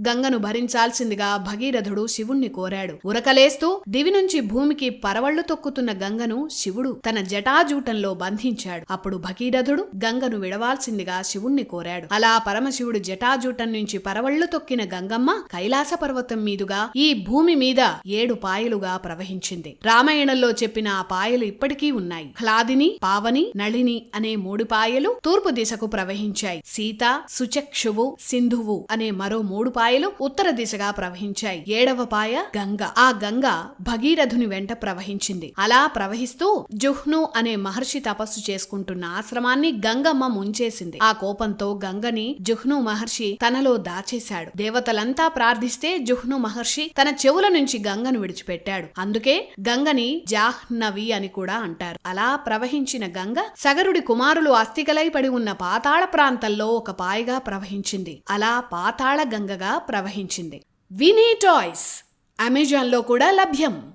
గంగను భరించాల్సిందిగా భగీరథుడు శివుణ్ణి కోరాడు. ఉరకలేస్తూ దివి నుంచి భూమికి పరవళ్ళు తొక్కుతున్న గంగను శివుడు తన జటాజూటంలో బంధించాడు. అప్పుడు భగీరథుడు గంగను విడవాల్సిందిగా శివుణ్ణి కోరాడు. అలా పరమశివుడు జటాజూటం నుంచి పరవళ్ళు తొక్కిన గంగమ్మ కైలాస పర్వతం మీదుగా ఈ భూమి మీద ఏడు పాయలుగా ప్రవహించింది. రామాయణంలో చెప్పిన ఆ పాయలు ఇప్పటికీ ఉన్నాయి. హ్లాదిని పావని నళిని అనే మూడు పాయలు తూర్పు దిశకు ప్రవహించాయి. సీత సుచక్షువు సింధువు అనే మరో మూడు పాయలు ఉత్తర దిశగా ప్రవహించాయి. ఏడవ పాయ గంగ. ఆ గంగ భగీరథుని వెంట ప్రవహించింది. అలా ప్రవహిస్తూ జుహ్ను అనే మహర్షి తపస్సు చేసుకుంటున్న ఆశ్రమాన్ని గంగమ్మ ముంచేసింది. ఆ కోపంతో గంగని జుహ్ను మహర్షి తనలో దాచేశాడు. దేవతలంతా ప్రార్థిస్తే జుహ్ను మహర్షి తన చెవుల నుంచి గంగను విడిచిపెట్టాడు. అందుకే గంగని జాహ్నవి అని కూడా అంటారు. అలా ప్రవహించిన గంగ సగరుడి కుమారులు అస్థికలై పడి ఉన్న పాతాళ ప్రాంతంలో ఒక పాయగా ప్రవహించింది. అలా పాతాళ గంగగా ప్రవహించింది. వినీ టాయ్స్ అమెజాన్లో కూడా లభ్యం.